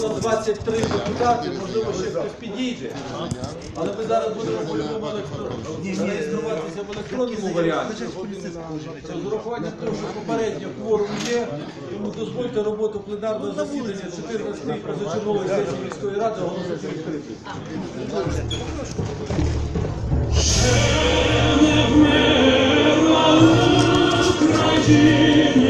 зареєстровано 23 депутати, можливо, ще хтось підійде. Але ми зараз будемо по-любому реєструватися в електронному варіанті. З урахуванням того, що попередньо кворум є, тому дозвольте роботу пленарного засідання 14-ї позачергової сесії міської ради оголосити відкритою. Згинуть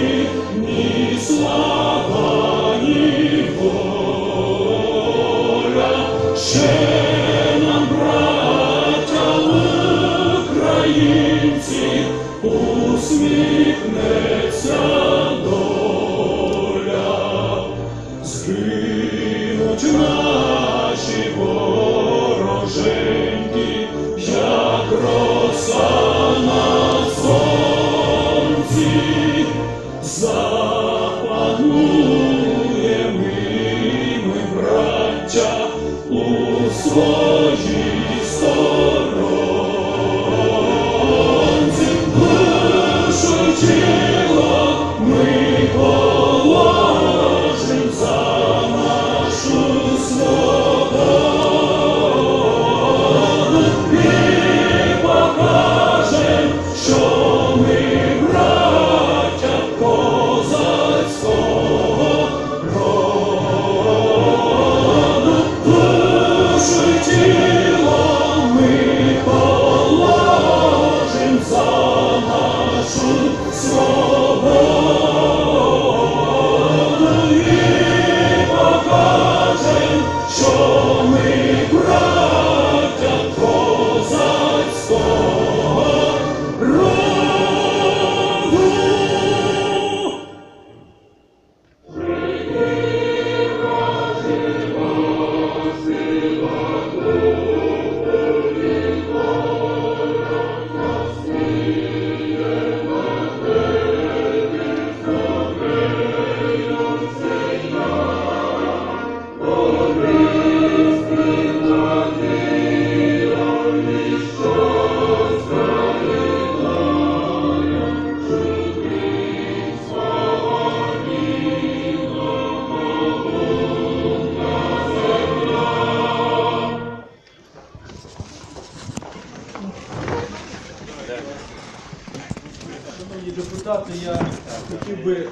Шановні депутати, я хотів би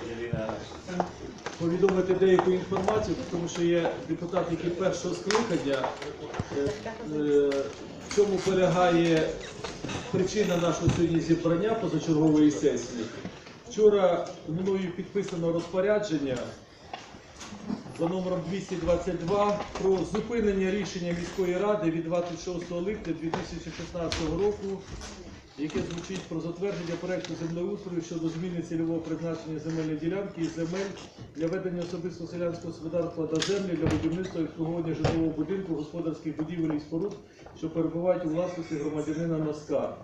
повідомити деяку інформацію, тому що є депутат, який першого скликання. Е, е, В чому полягає причина нашого сьогодні зібрання позачергової сесії. Вчора мною підписано розпорядження за номером 222 про зупинення рішення міської ради від 26 липня 2016 року, яке звучить про затвердження проекту землеустрою щодо зміни цільового призначення земельної ділянки і земель для ведення особистого селянського господарства та землі для будівництва і обслуговування житлового будинку, господарських будівель і споруд, що перебувають у власності громадянина Носка.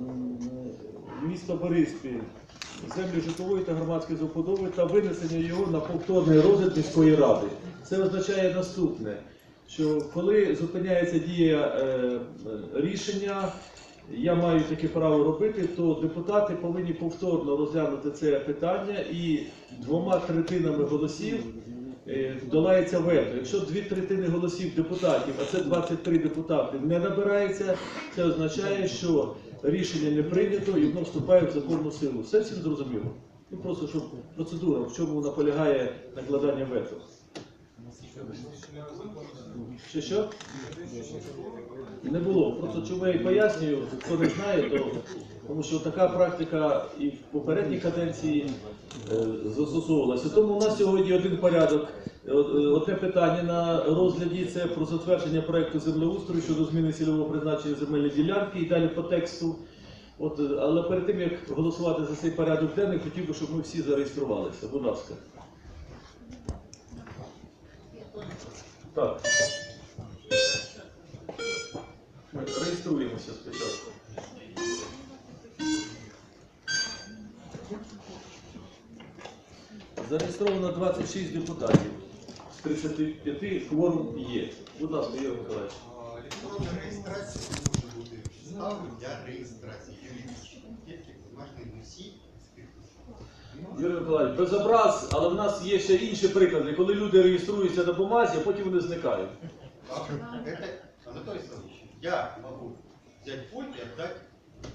М, Місто Бориспіль, землі житлової та громадської забудови та винесення його на повторний розгляд міської ради. Це означає наступне, що коли зупиняється дія е, рішення, я маю таке право робити, то депутати повинні повторно розглянути це питання і двома третинами голосів е, долається вето. Якщо дві третини голосів депутатів, а це 23 депутати, не набирається, це означає, що рішення не прийнято і воно вступає в законну силу. Все всім зрозуміло. Ну просто щоб процедура, в чому накладання накладання вето. Що що? Не було. Просто чому я і пояснюю, хто не знає, то тому що така практика і в попередній каденції е, застосовувалася. Тому у нас сьогодні один порядок. Е, Одне питання на розгляді це про затвердження проекту землеустрою щодо зміни цільового призначення земельної ділянки і далі по тексту. От, е, але перед тим як голосувати за цей порядок денний, хотів би, щоб ми всі зареєструвалися. Будь ласка. Так. Ми реєструємося спочатку. Зареєстровано 26 депутатів. З 35 кворум є. Будь ласка, Ігор Миколаївич. Електронна реєстрація може бути підставою для реєстрації Юрій Миколаївич, безобраз, але в нас є ще інші приклади, коли люди реєструються на бумазі, а потім вони зникають. Это, Анатолий я могу взять пульт и отдать,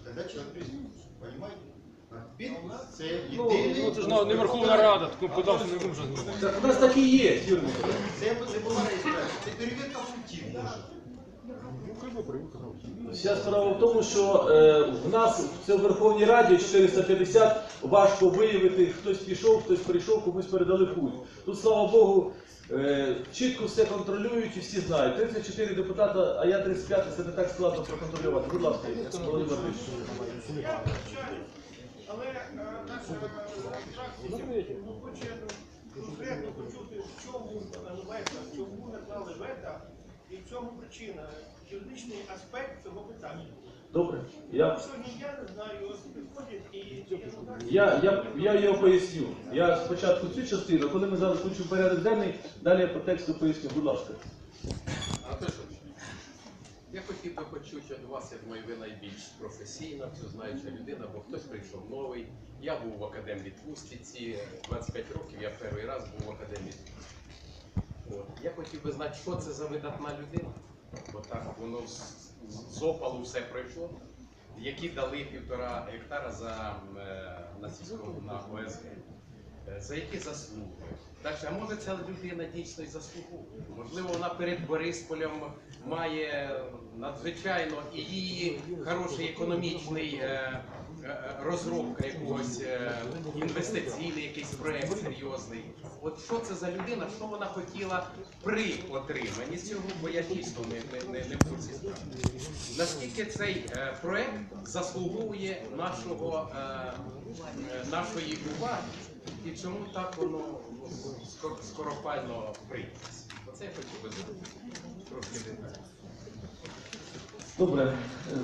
тогда человек присутствует. Понимаете? Це Ну, єдиний... Це ж на- не Верховна Рада, таку подався не можна. Так у нас так і є, Юрій Миколаївич. Це не була реєстрація, це перевірка пультів може. Вся справа в тому, що е, в нас це в Верховній Раді 450 важко виявити, хтось пішов, хтось прийшов, комусь передали пульт. Тут, слава Богу, е, чітко все контролюють і всі знають. 34 депутата, а я 35, це не так складно проконтролювати. Будь ласка, Володимир Борисович. Але е, наша фракція хоче конкретно почути, чому чому наклали вето і чому причина, юридичний аспект цього питання. Добре. Я, Сьогодні я не знаю, ось підходять і я, я, я його поясню. Я спочатку цю частину, коли ми зараз включимо порядок денний, далі я по тексту поясню. Будь ласка. Шович, я хотів би почути від вас, я думаю, ви найбільш професійна, все знаюча людина, бо хтось прийшов новий. Я був в академвідпустці ці 25 років, я перший раз був в академвідпустці. Я хотів би знати, що це за видатна людина, бо так воно з, опалу все пройшло, які дали півтора гектара за, е, на на ОСГ. Е, За які заслуги? Так, а може ця людина дійсно й заслуговує? Можливо, вона перед Борисполем має надзвичайно і її хороший економічний е, е, розробка якогось е, інвестиційний якийсь проект серйозний. От що це за людина, що вона хотіла при отриманні цього, бо я дійсно не, не, не, не в курсі справи. Наскільки цей е, проект заслуговує нашого, е, е, нашої уваги і чому так воно скоропально прийняти. Оце я хотів би знати. Трошки. Добре,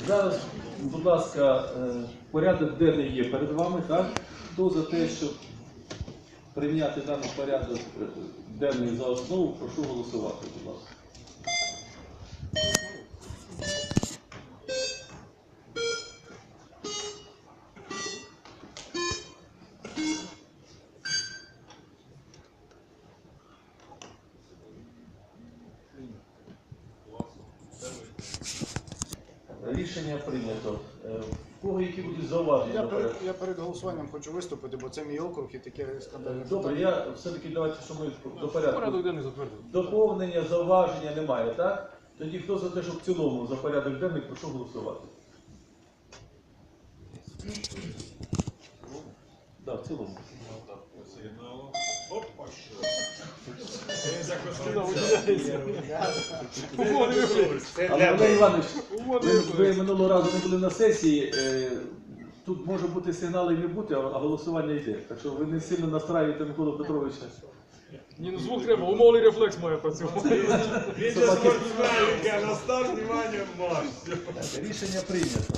зараз, будь ласка, е, порядок денний є перед вами, так? Хто за те, щоб прийняти даний порядок е, денний за основу, прошу голосувати, будь ласка. Голосуванням хочу виступити, бо це мій округ і таке скандальне Добре, я все-таки давайте, що ми до порядку. Порядок денний затвердив. Доповнення, зауваження немає, так? Тоді хто за те, щоб в цілому за порядок денний, прошу голосувати. Так, в цілому. Умовний рефлекс. Але Валерій Іванович, ви, ви минулого разу не були на сесії. е, Тут може бути сигнал і не бути, а голосування йде. Так що ви не сильно настраюєте Миколу Петровича. Ні, ну звук треба, умовний рефлекс має працювати. Він же спортсмен, яке настав внимання марш. Рішення прийнято.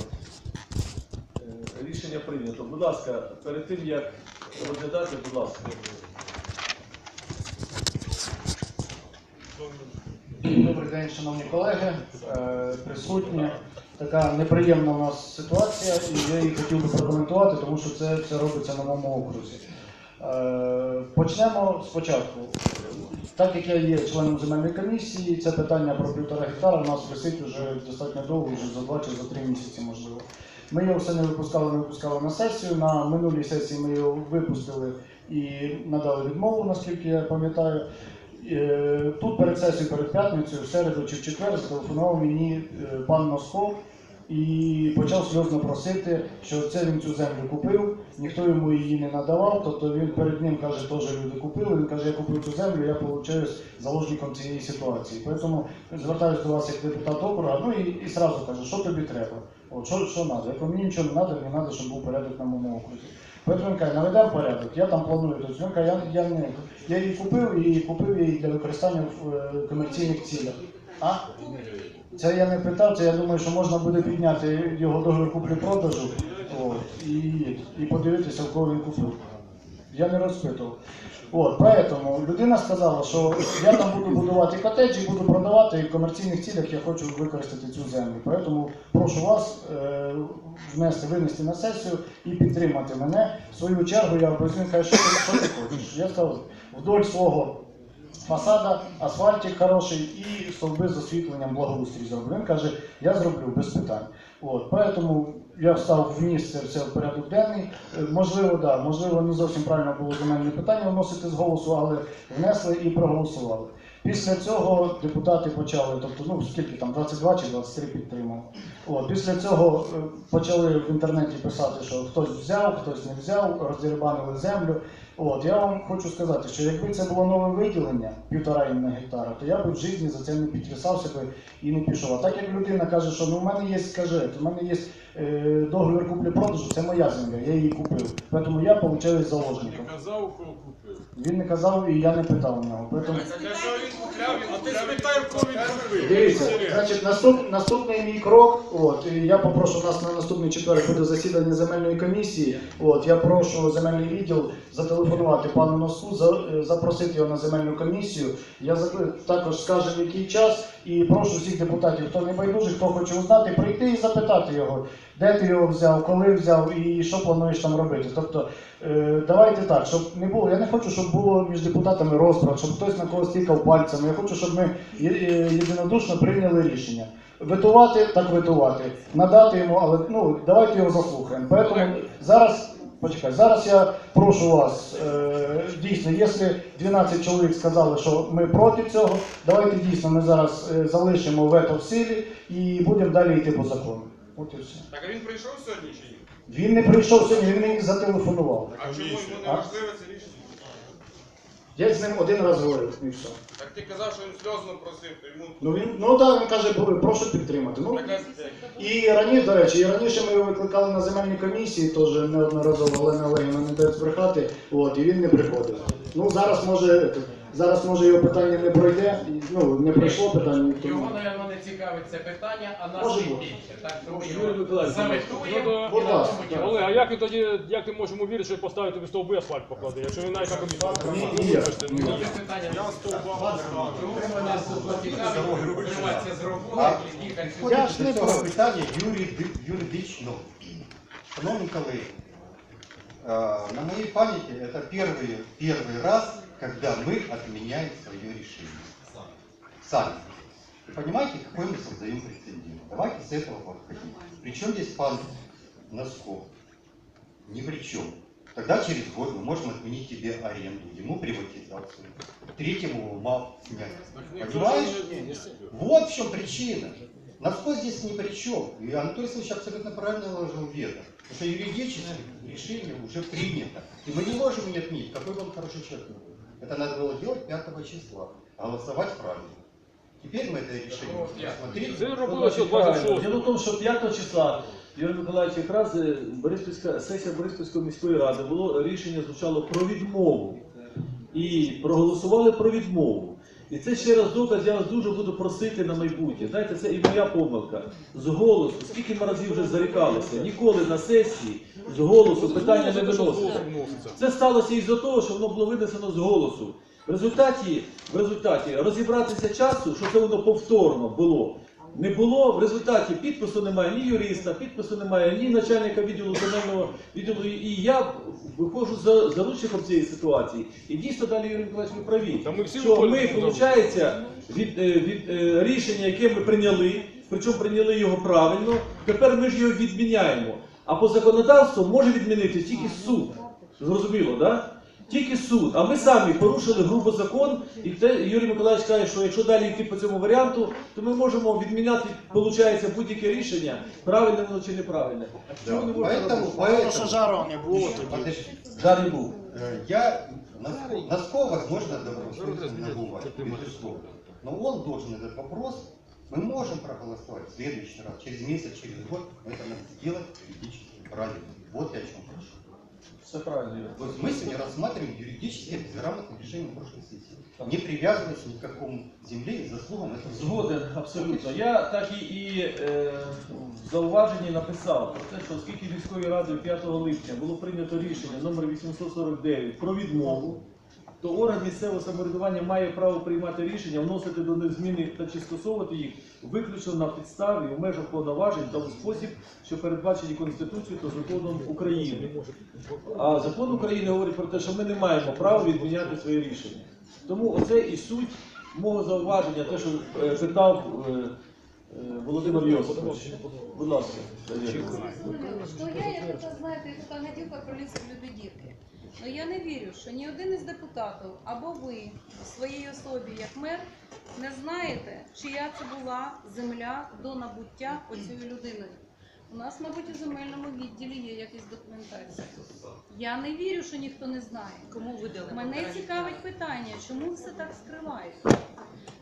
Е, Рішення прийнято. Будь ласка, перед тим як розглядати, будь ласка. Добрий день, шановні колеги, е, присутні. Така неприємна у нас ситуація, і я її хотів би прокоментувати, тому що це, це робиться на моєму окрузі. Е, Почнемо спочатку. Так як я є членом земельної комісії, це питання про півтора гектара у нас висить вже достатньо довго, вже за два чи за три місяці, можливо. Ми його все не випускали, не випускали на сесію. На минулій сесії ми його випустили і надали відмову, наскільки я пам'ятаю. Е, Тут перед сесією, перед п'ятницею, в середу чи в четвер зателефонував мені е, пан Носков і почав сльозно просити, що це він цю землю купив, ніхто йому її не надавав. Тобто він перед ним каже, теж люди купили. Він каже, я купив цю землю, я получаюсь заложником цієї ситуації. Тому звертаюся до вас як депутат округа, ну і, і сразу кажу, що тобі треба. От що, що треба? Я кажу, мені нічого не треба, мені треба, щоб був порядок на моєму окрузі. Поэтому він каже, наведемо порядок, я там планую. Тобто він каже, я, я, не, я її купив і купив її для використання в е, комерційних цілях. А? Це я не питав, це я думаю, що можна буде підняти його договір куплі-продажу і, і подивитися, в кого він купив. Я не розпитував. От, поэтому людина сказала, що я там буду будувати котеджі, буду продавати і в комерційних цілях я хочу використати цю землю. Поэтому прошу вас е, внести, винести на сесію і підтримати мене. В свою чергу я обов'язково що ти хочеш. Я сказав, вдоль свого фасада, асфальтик хороший і стовби з освітленням благоустрій зроблю. Він каже, я зроблю без питань. От, поэтому я встав вніс це все в порядок денний. Е, Можливо, да, можливо, не зовсім правильно було земельне питання вносити з голосу, але внесли і проголосували. Після цього депутати почали, тобто, ну скільки там, 22 чи 23 підтримав. От, після цього е, почали в інтернеті писати, що хтось взяв, хтось не взяв, роздерибанили землю. От, я вам хочу сказати, що якби це було нове виділення, півтора іменно гектара, то я би в житті за це не підписався би і не пішов. А так як людина каже, що ну в мене є скажет, у мене є е, договір куплі-продажу, це моя земля, я її купив. Тому я получаюсь заложником. Казав, кого купив. Він не казав і я не питав у нього. Поэтому... А ти спитай, в кого він купив. Дивіться, значить, наступ, наступний мій крок. От і я попрошу нас на наступний четвер буде засідання земельної комісії. От я прошу земельний відділ зателефонувати пану Носку, за, е, запросити його на земельну комісію. Я також скажу в який час і прошу всіх депутатів, хто не байдужий, хто хоче узнати, прийти і запитати його, де ти його взяв, коли взяв і що плануєш там робити. Тобто е, давайте так, щоб не було. Я не хочу, щоб було між депутатами розбрат, щоб хтось на когось тикав пальцями. Я хочу, щоб ми єдинодушно прийняли рішення. Ветувати, так ветувати. Надати йому, але ну давайте його заслухаємо. Поэтому зараз. Почекай, зараз я прошу вас, е, дійсно, якщо 12 чоловік сказали, що ми проти цього, давайте дійсно ми зараз е, залишимо вето в силі і будемо далі йти по закону. От і все. Так а він прийшов сьогодні чи ні? Він не прийшов сьогодні, він мені зателефонував. А чому йому не А? це рішення? Я з ним один раз говорив і все. Так ти казав, що він сльозно просив, то йому... Ну він ну так, він каже, «Бо- прошу підтримати. Ну Така... і раніше, до речі, і раніше ми його викликали на земельні комісії, теж неодноразово Олена Олегівна не дасть збрехати, от, і він не приходив. Ну зараз може зараз може його питання не пройде, і, ну не пройшло питання. ніхто не- Його, напевно, не цікавить це питання, а нас Може тим бути. більше. Так що ми Юрій його Миколаївич, заветуємо ну, і будь на ласка, цьому так. часу. Олег, а як він тоді, як ти можеш йому вірити, що поставити тобі стовби асфальт покладе, якщо він навіть на комісію? Ні, ні, ні. Вибачте, ну, Є питання. Я стовбав Чому мене зацікавить вриватися з роботи, А? їхати сюди? Підходить до цього питання юриди- юридично. Шановні колеги, э, на моей памяти это первый, первый раз, когда мы отменяем свое решение. Сами. Понимаете, какой мы создаем прецедент? Давайте с этого подходить. Причем здесь пан Носков? Ни при чем. Тогда через год мы можем отменить тебе аренду, ему приватизацию, третьему МАП снять. Понимаешь? Вот в чем причина. Носков здесь ни при чем. И Анатолий Ильич абсолютно правильно наложил вето. Потому что юридически решение уже принято. И мы не можем не отменить, какой бы он хороший человек был. Это надо было делать 5 числа. А голосовать правильно. Теперь мы это решение Вот я. рассмотрели. Це робилося 26 Діло в тому, що 5 числа Юрій Миколаївич якраз е, Бориспільська сесія Бориспільської міської ради було рішення звучало про відмову. І проголосували про відмову. І це ще раз доказ, я вас дуже буду просити на майбутнє. Знаєте, це і моя помилка. З голосу, скільки ми разів вже зарікалися, ніколи на сесії з голосу питання не виносили. Це сталося із-за того, що воно було винесено з голосу. В результаті, в результаті розібратися часу, що це воно повторно було. Не було, в результаті підпису немає ні юриста, підпису немає ні начальника відділу земельного відділу. І я виходжу за заручником цієї ситуації. І дійсно далі Юрій Миколаївич, ви праві. Та ми всі що ми, виходить, від, е, від е, рішення, яке ми прийняли, причому прийняли його правильно, тепер ми ж його відміняємо. А по законодавству може відмінити тільки суд. Зрозуміло, так? Да? Тільки суд. А ми самі порушили грубо закон, і те Юрій Миколаївич каже, що якщо далі йти по цьому варіанту, то ми можемо відміняти, виходить, будь-яке рішення, правильне воно чи неправильне. А чого не можна Поэтому, робити? поэтому... жару не було Подожди. Жар не був. Э, Я Носков, Носков, возможно, добросовестно набывает, безусловно. Но он должен этот вопрос, мы можем проголосовать в следующий раз, через месяц, через год, но это надо сделать юридически правильно. Вот я о чем прошу. Все правильно. Юрій. Вот мы сегодня рассматриваем юридически безграмотное решение прошлой сессии. Не привязываясь ни к какому земле и заслугам этого Згоден, абсолютно. Я так і, і е, в зауваженні написав про те, що оскільки міською радою 5 липня було прийнято рішення номер 849 про відмову, то орган місцевого самоврядування має право приймати рішення, вносити до них зміни та чи скасовувати їх виключно на підставі в межах повноважень та у спосіб, що передбачені Конституцією та законом України. А закон України говорить про те, що ми не маємо права відміняти своє рішення. Тому оце і суть мого зауваження, те, що е, питав е, е, Володимир Йосипович. Будь ласка. Ну я, як то знаєте, як така гадюка пролізла в любидірки. Ну я не вірю, що ні один із депутатів або ви в своїй особі як мер не знаєте, чия це була земля до набуття оцією людиною. У нас, мабуть, у земельному відділі є якісь документації. Я не вірю, що ніхто не знає. Кому видали? Мене цікавить питання, чому все так скривають?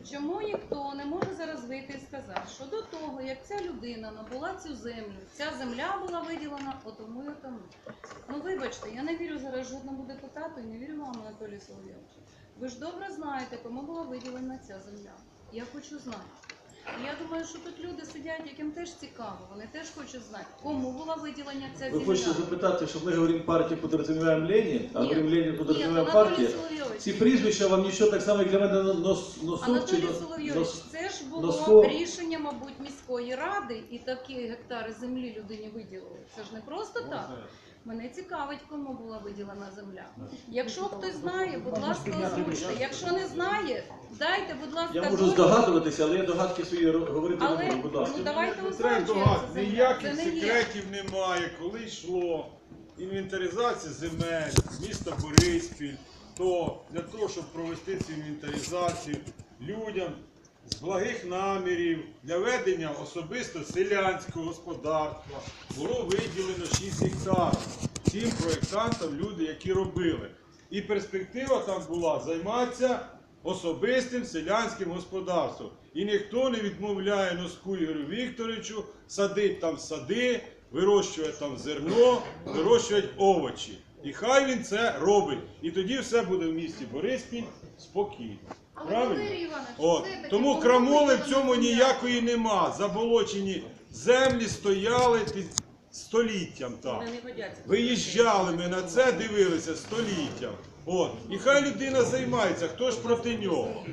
Чому ніхто не може зараз вийти і сказати, що до того, як ця людина набула цю землю, ця земля була виділена отому і тому. Ну вибачте, я не вірю зараз жодному депутату і не вірю вам, Анатолій Соловйович. Ви ж добре знаєте, кому була виділена ця земля. Я хочу знати. І я думаю, що тут люди сидять, яким теж цікаво, вони теж хочуть знати, кому була виділена ця Ви земля. хочете запитати, щоб ми говоримо партію, подразумеваємо Ленін, а говоримо Ленін, Ні, подразумеваємо Анатолій партію. Ці прізвища вам нічого так само, як для мене нос, носуть чи Анатолій нос- Соловйович, нос- це ж було носком. рішення, мабуть, міської ради, і такі гектари землі людині виділили. Це ж не просто так. Мене цікавить, кому була виділена земля. Якщо хтось знає, будь ласка, озвучте. Якщо не знає, дайте, будь ласка, Я можу здогадуватися, але я догадки свої ро- говорити Але не буду, будь ласка. ну давайте Не треба озвучуємо. Це ніяких є. секретів немає. Коли йшло інвентаризація земель міста Бориспіль, то для того, щоб провести цю інвентаризацію людям з благих намірів для ведення особисто селянського господарства було виділено 6 гектарів цим проєктантам люди, які робили. І перспектива там була займатися особистим селянським господарством. І ніхто не відмовляє носку Ігорю Вікторовичу садити там сади, вирощувати там зерно, вирощувати овочі. І хай він це робить. І тоді все буде в місті Бориспіль спокійно. Але, Правильно? От. Тому крамоли в цьому ніякої нема. Заболочені землі стояли під століттям там. Виїжджали ми на це, дивилися століттям. От. І хай людина займається, хто ж проти нього?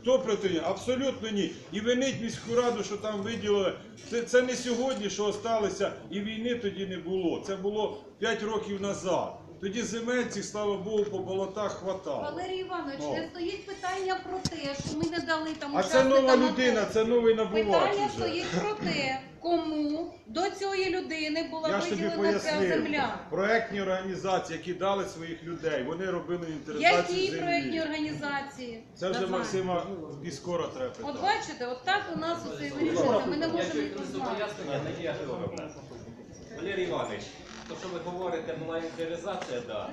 Хто проти нього? Абсолютно ні. І винить міську раду, що там виділили. Це, це не сьогодні, що осталося, і війни тоді не було. Це було 5 років назад. Тоді земель цих, слава Богу, по болотах хватало. Валерій Іванович, О. не стоїть питання про те, що ми не дали там А це нова людина, це новий набувач Питання уже. стоїть про те, кому до цієї людини була Я ж тобі виділена ця пояснив. земля. Проектні організації, які дали своїх людей, вони робили інвентаризацію Які землі. організації? Це вже Названня. Максима Іскора треба питати. От бачите, от так у нас усе і вирішується. Ми не можемо їх. Валерій Іванович, то, що ви говорите, була інвентаризація, да.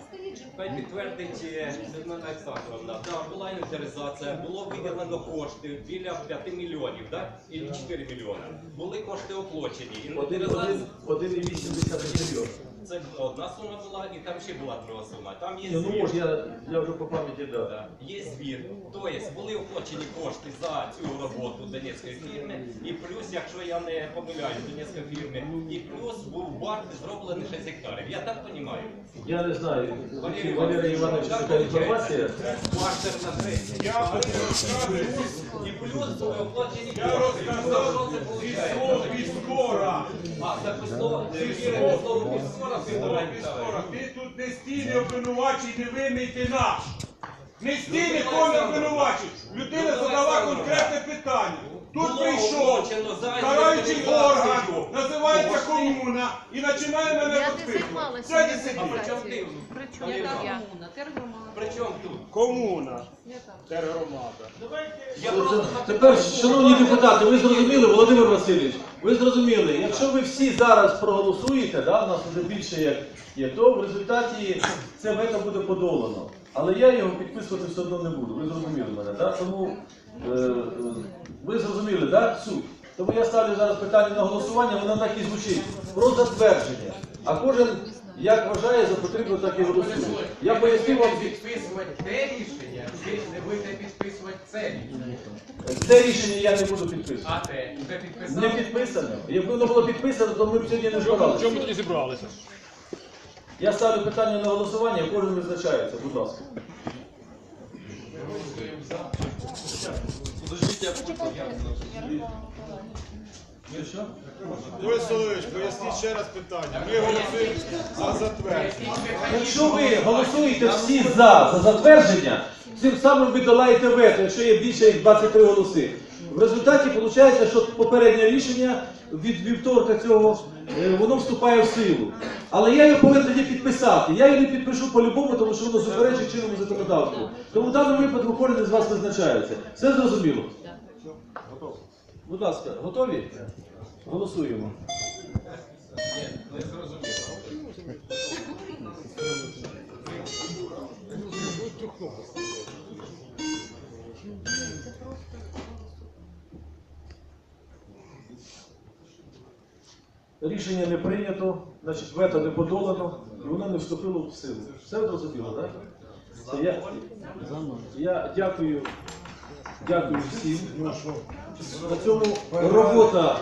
Хай підтвердить е, Людмила Олександровна, да, була інвентаризація, було виділено кошти біля 5 мільйонів, да? і 4 мільйони. Були кошти оплачені. Інвентаризація один- 1,8 мільйона. Це одна сума була, і там ще була друга сума. Там є ну може, я, я вже по пам'яті дав. Да. Є звіт. Тобто були оплачені кошти за цю роботу донецької фірми, і плюс, якщо я не помиляюсь, донецької фірми, і плюс був банк зроблений 6 гектарів. Я так розумію. Я не знаю, Валерій Валерій Іванович, так така інформація. Бартер на третій. Я розказую І плюс були оплачені Я кошти. розказав Що це зі виходить? слов Іскора. А, так ви слово, Зі слов слово Піскора. Ти тут не стійний обвинувачий, не винний ти наш. Не стільний не обвинувачий. Людина задала конкретне питання. Тут прийшов караючий орган, називається комуна, і починає мене Я не підписувати. Сьогодні А сидіть. при чому ти? Причому яка комуна? Тергромада. При чому тут? Комуна. Тергромада. Я просто Тепер, шановні депутати, ви зрозуміли, Володимир Васильович, ви зрозуміли, якщо ви всі зараз проголосуєте, да, у нас вже більше як є, то в результаті це вето буде подолано. Але я його підписувати все одно не буду. Ви зрозуміли мене, да? Тому е, е, ви зрозуміли, да, суть. Тому я ставлю зараз питання на голосування, воно так і звучить. Про затвердження. А кожен як вважає за потрібно, так і голосує. Я пояснив вам, підписувати те рішення, чи не будете підписувати це рішення. це рішення я не буду підписувати. А те, вже підписали? Не підписано. Якби воно було підписано, то ми б сьогодні не збиралися. чому ми тоді зібралися? Я ставлю питання на голосування, кожен визначається, будь ласка. Голосуємо за. Той Солович, поясніть ще раз питання. Ми голосуємо за затвердження. Якщо ви голосуєте всі за, за затвердження, цим самим ви долаєте вето, якщо є більше як 23 голоси. В результаті виходить, що попереднє рішення від вівторка цього е, воно вступає в силу. Але я його повинен тоді підписати. Я його не підпишу по-любому, тому що воно суперечить чинному законодавству. Тому в даному випадку кожен із вас визначається. Все зрозуміло? Будь ласка, готові? Голосуємо. Рішення не прийнято, значить вето не подолано, і воно не вступило в силу. Все зрозуміло, так? Я, я дякую, дякую всім. На цьому робота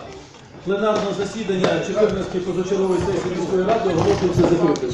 пленарного засідання 14-ї позачергової сесії міської ради оголошується закритою.